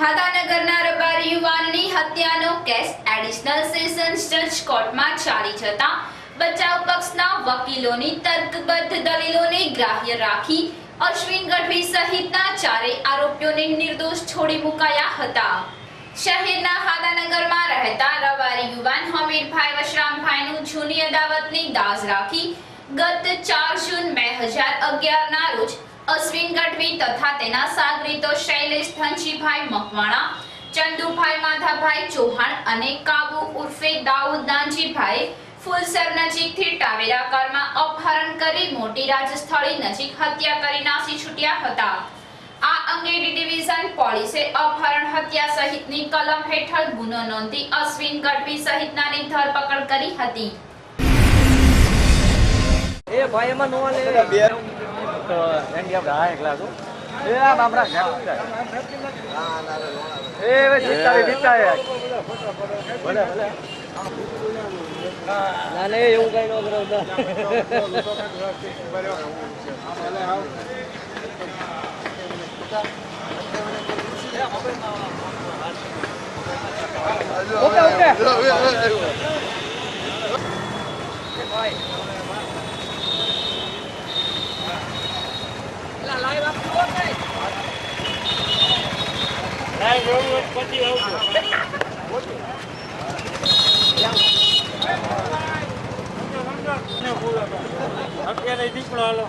હાદાનગરના રબારી યુવાનની હત્યાનો case additional sessions જજ કોર્ટમાં ચાલી જતા બચાવ પક્ષના વકીલોની તર્કબદ્ધ દલીલોને ગ્રાહ્ય રાખી અશ્વિન ગઢવી સહિતના ચારે આરોપીઓને નિર્દોષ છોડી મુકાયા હતા. શહેરના હાદાનગરમાં રહેતા રબારી યુવાન હમીરભાઈ વશરામભાઈનું જૂની અદાવતની દાઝ રાખી ગત ચાર જૂન બે હજાર અગિયારના રોજ અશ્વિન ગઢવી તથા તેના સાગરીતો શૈલેષ ધનજીભાઈ મકવાણા, ચંદુભાઈ માધાભાઈ ચૌહાણ અને કાબુ ઉર્ફે દાઉદ દાનજીભાઈ ફુલસર નજીકથી ટાવેરા કારમાં અપહરણ કરી મોટી રાજસ્થળી નજીક હત્યા કરી નાસી છૂટ્યા હતા. આ અંગે ડિવિઝન પોલીસે અપહરણ હત્યા સહિતની કલમ હેઠળ ગુનો નોંધી અશ્વિન ગઢવી સહિતનાની ધરપકડ કરી હતી. એ ભાઈ એમાં નો લે એની આપણે હા એકલા છું એ આ બાબરા ઘાટ એ હવે જીતા જીતા ભલે ભલે. ના ને એવું કઈ ન કરો ઓકે ઓકે. અત્યારે દીકરો હાલો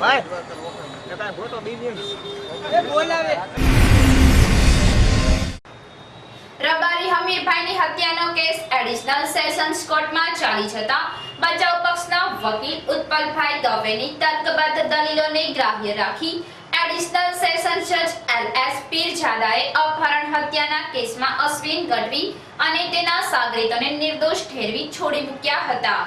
ભાઈ બોલાવે હમીરભાઈની હત્યાનો કેસ એડિશનલ સેશન્સ કોર્ટમાં ચાલી જતા બચાવ પક્ષના વકીલ ઉત્પલભાઈ દવેની તર્કબદ્ધ દલીલોને ગ્રાહ્ય રાખી એડિશનલ સેશન્સ જજ એલ એસ પીરજાદાએ અપહરણ હત્યાના કેસમાં અશ્વિન ગઢવી અને તેના સાગરીતોને નિર્દોષ ઠેરવી છોડી મૂક્યા હતા.